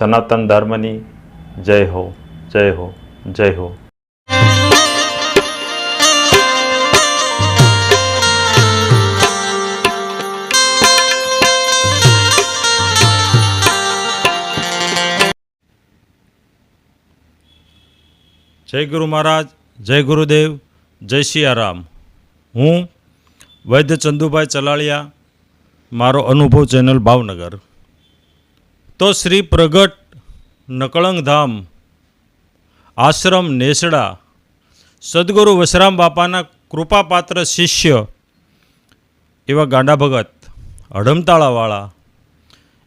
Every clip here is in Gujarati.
સનાતન ધર્મની જય હો જય હો જય હો. જય ગુરુ મહારાજ, જય ગુરુદેવ, જય સિયારામ હું વૈદ્ય ચંદુભાઈ ચલાળિયા, મારો અનુભવ ચેનલ ભાવનગર. તો શ્રી પ્રગટ નકળંગધામ, આશ્રમ નેસડા, સદગુરુ વસરામ બાપાના કૃપાપાત્ર શિષ્ય એવા ગાંડા ભગત, હડમતાળાવાળા,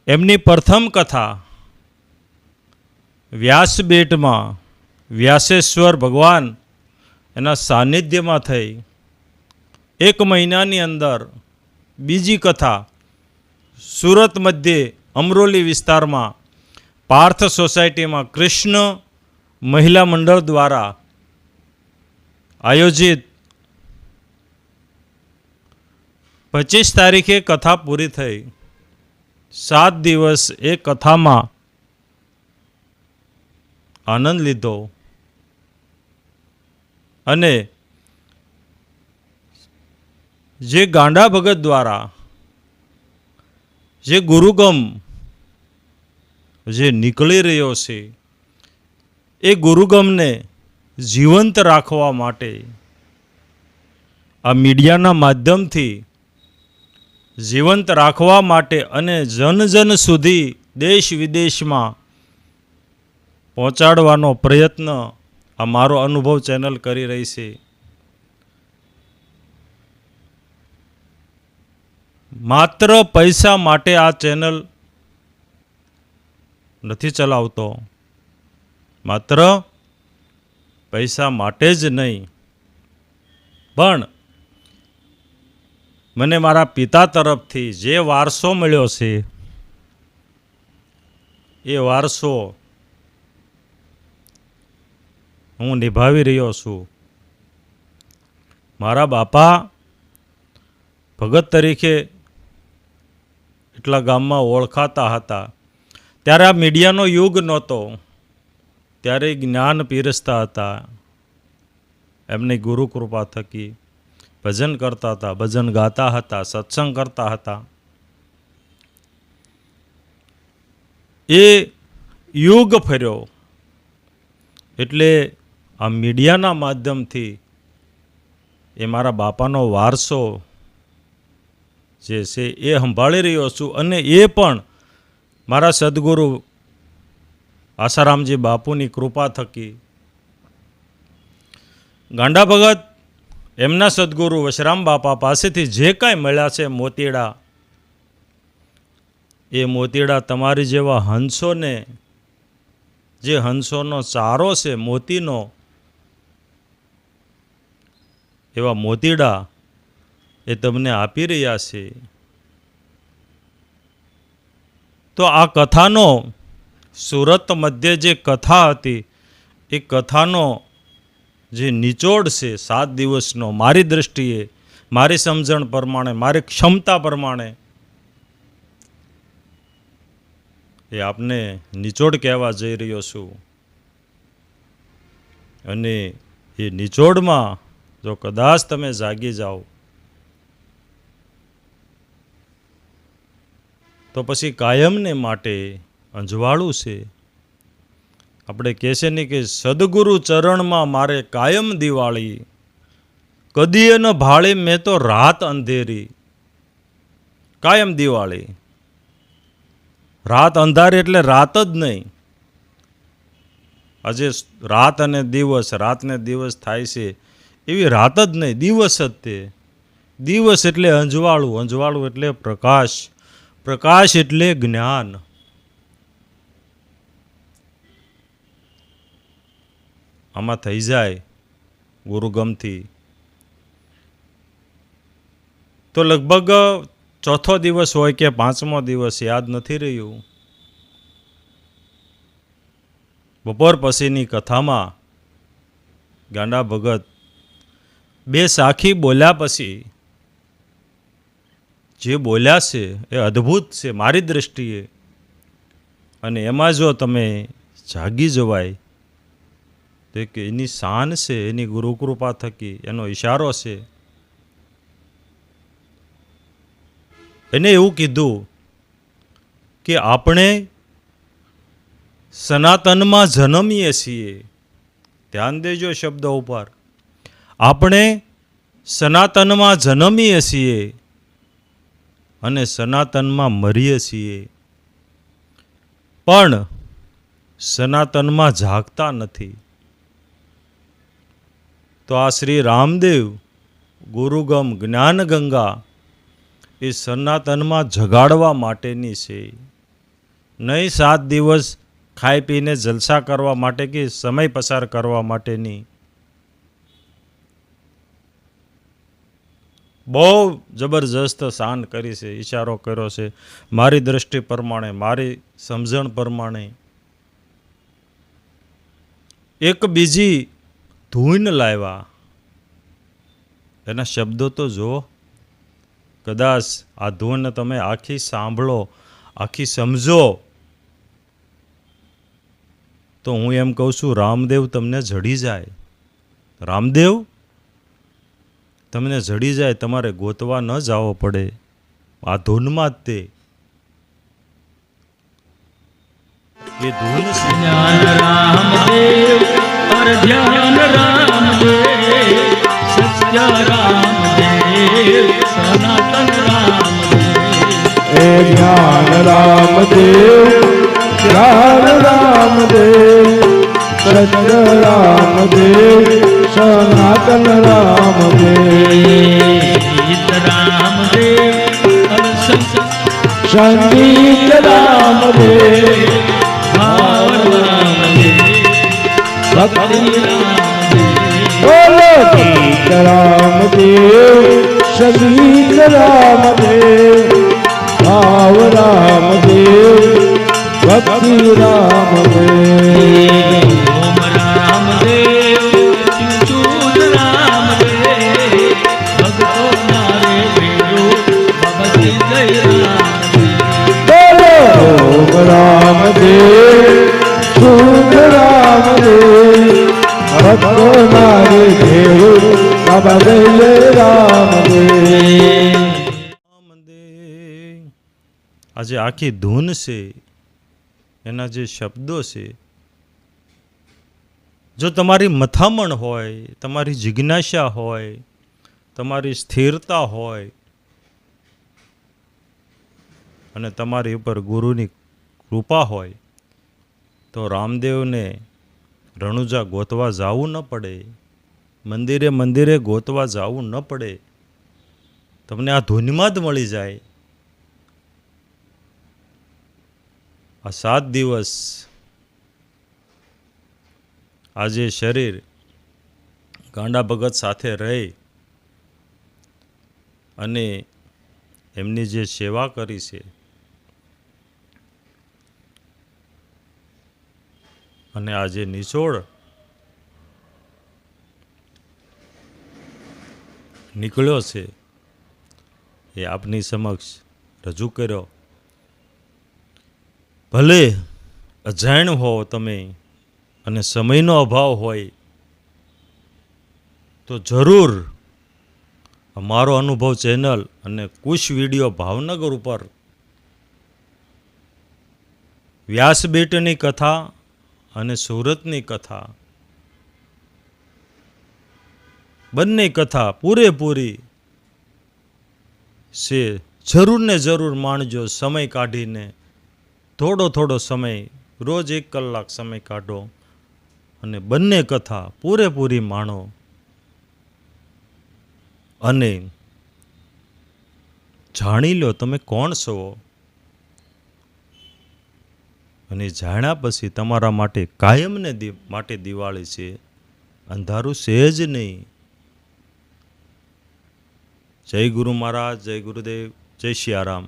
એમની પ્રથમ કથા વ્યાસબેટમાં વ્યાસેશ્વર ભગવાન એના સાનિધ્યમાં થઈ. એક મહિનાની અંદર બીજી કથા સુરત મધ્યે અમરોલી વિસ્તારમાં પાર્થ સોસાયટીમાં કૃષ્ણ મહિલા મંડળ દ્વારા આયોજિત પચીસ તારીખે કથા પૂરી થઈ. સાત દિવસ એ કથામાં આનંદ લીધો. અને જે ગાંડા ભગત દ્વારા જે ગુરુગમ જે નીકળી રહ્યો છે, એ ગુરુગમને જીવંત રાખવા માટે આ મીડિયાના માધ્યમથી જીવંત રાખવા માટે અને જન જન સુધી દેશ વિદેશમાં પહોંચાડવાનો પ્રયત્ન આ મારો અનુભવ ચેનલ કરી રહી છે. માત્ર પૈસા માટે આ ચેનલ નથી ચલાવતો. માત્ર પૈસા માટે જ નહીં, પણ મને મારા પિતા તરફથી જે વારસો મળ્યો છે, એ વારસો હું નિભાવી રહ્યો છું. મારા બાપા ભગત તરીકે એટલા ગામમાં ઓળખાતા હતા. ત્યારે આ મીડિયાનો યુગ નહોતો. ત્યારે જ્ઞાન પીરસતા હતા. એમની ગુરુકૃપા થકી ભજન કરતા હતા, ભજન ગાતા હતા, સત્સંગ કરતા હતા. એ યુગ ફર્યો. એટલે આ મીડિયાના માધ્યમથી એ મારા બાપાનો વારસો જે છે એ સંભાળી રહ્યો છું અને એ પણ મારા સદગુરુ આસારામજી બાપુની કૃપા થકી ગાંડા ભગત એમના સદગુરુ વશરામ બાપા પાસેથી જે કાંઈ મળ્યા છે મોતીડા, એ મોતીડા તમારી જેવા હંસોને, જે હંસોનો ચારો છે મોતીનો, એવા મોતીડા એ તમને આપી રહ્યા છે. તો આ કથાનો સુરત મધ્ય જે કથા હતી, એ કથાનો જે નિચોડ છે, સાત દિવસનો, મારી દૃષ્ટિએ મારી સમજણ પ્રમાણે, મારી ક્ષમતા પ્રમાણે, એ આપને નિચોડ કહેવા જઈ રહ્યો છું. અને એ નિચોડમાં જો કદાચ તમે જાગી જાઓ તો પછી કાયમને માટે અંજવાળું છે. આપણે કહેશે નહીં કે સદગુરુ ચરણમાં મારે કાયમ દિવાળી. કદીએ ન ભાળે મેં તો રાત અંધેરી. કાયમ દિવાળી. રાત અંધારી એટલે રાત જ નહીં. આજે રાત અને દિવસ, રાતને દિવસ થાય છે. એવી રાત જ નહીં, દિવસ જ તે. દિવસ એટલે અંજવાળું અંજવાળું એટલે પ્રકાશ. પ્રકાશ એટલે જ્ઞાન. આમાં થઈ જાય ગુરુગમથી. તો લગભગ ચોથો દિવસ હોય કે પાંચમો દિવસ યાદ નથી રહ્યું. બપોર પછીની કથામાં ગાંડા ભગત બે સાખી બોલ્યા પછી જે બોલ્યા છે એ અદ્ભુત છે, મારી દૃષ્ટિએ અને એમાં જો તમે જાગી જવાય, તો કે એની શાન છે, એની ગુરુકૃપા થકી, એનો ઈશારો છે. એને એવું કીધું કે આપણે સનાતનમાં જન્મીએ છીએ. ધ્યાન દેજો શબ્દ ઉપર. આપણે સનાતનમાં જન્મીએ છીએ. અને સનાતનમાં મરીએ છીએ. પણ સનાતનમાં જાગતા નથી. તો આ શ્રી રામદેવ ગુરુગમ જ્ઞાન ગંગા એ સનાતનમાં જગાડવા માટેની છે. નહીં સાત દિવસ ખાઈ પીને જલસા કરવા માટે કે સમય પસાર કરવા માટેની બહુ જબરજસ્ત શાન કરી છે, ઈશારો કર્યો છે. મારી દ્રષ્ટિ પ્રમાણે, મારી સમજણ પ્રમાણે. એક બીજી ધૂન લાવ્યા. એના શબ્દો તો જુઓ. કદાચ આ ધૂન તમે આખી સાંભળો, આખી સમજો. તો હું એમ કહું છું, રામદેવ તમને જડી જાય. રામદેવ તમને જડી જાય તમારે ગોતવા ન જાવો પડે. આ ધૂનમાં જ તે. એ ધૂન ધ્યાન રામદેવ પર ધ્યાન રામદેવ સત્ય રામદેવ સનાતન રામદેવ. એ જ્ઞાન રામદેવ જ્ઞાન રામદેવ. સત્ય રામદેવ સનાતન રામદેવ ગીત રામદેવ અલસંગ સંગીત રામદેવ ભાવ રામદેવ ભક્તિ રામદેવ. બોલો ગીત રામદેવ સંગીત રામદેવ ભાવ રામદેવ ભક્તિ રામદેવ ઓમ આ જે આખી ધૂન છે, એના જે શબ્દો છે, જો તમારી મથામણ હોય, તમારી જિજ્ઞાસા હોય, તમારી સ્થિરતા હોય, અને તમારી ઉપર ગુરુની કૃપા હોય, તો રામદેવને રણુજા ગોતવા જવું ન પડે, મંદિરે મંદિરે ગોતવા જવું ન પડે. તમને આ ધૂનમાં જ મળી જાય. આ સાત દિવસ આજે શરીર ગાંડા ભગત સાથે રહી અને એમની જે સેવા કરી છે, અને આજે નિચોડ નીકળ્યો છે એ આપની સમક્ષ રજૂ કર્યો. ભલે અજાણ હો તમે અને સમયનો અભાવ હોય, તો જરૂર અમારો અનુભવ ચેનલ અને કુશ વીડિયો ભાવનગર ઉપર વ્યાસબેટની કથા અને સુરતની કથા, બંને કથા પૂરેપૂરી છે. જરૂર ને જરૂર માણજો સમય કાઢીને થોડો થોડો સમય, રોજ એક કલાક સમય કાઢો અને બંને કથા પૂરેપૂરી માણો અને જાણી લો તમે કોણ છો? અને જાણ્યા પછી તમારા માટે કાયમને માટે દિવાળી છે. અંધારું છે જ નહીં. જય ગુરુ મહારાજ, જય ગુરુદેવ, જય સિયારામ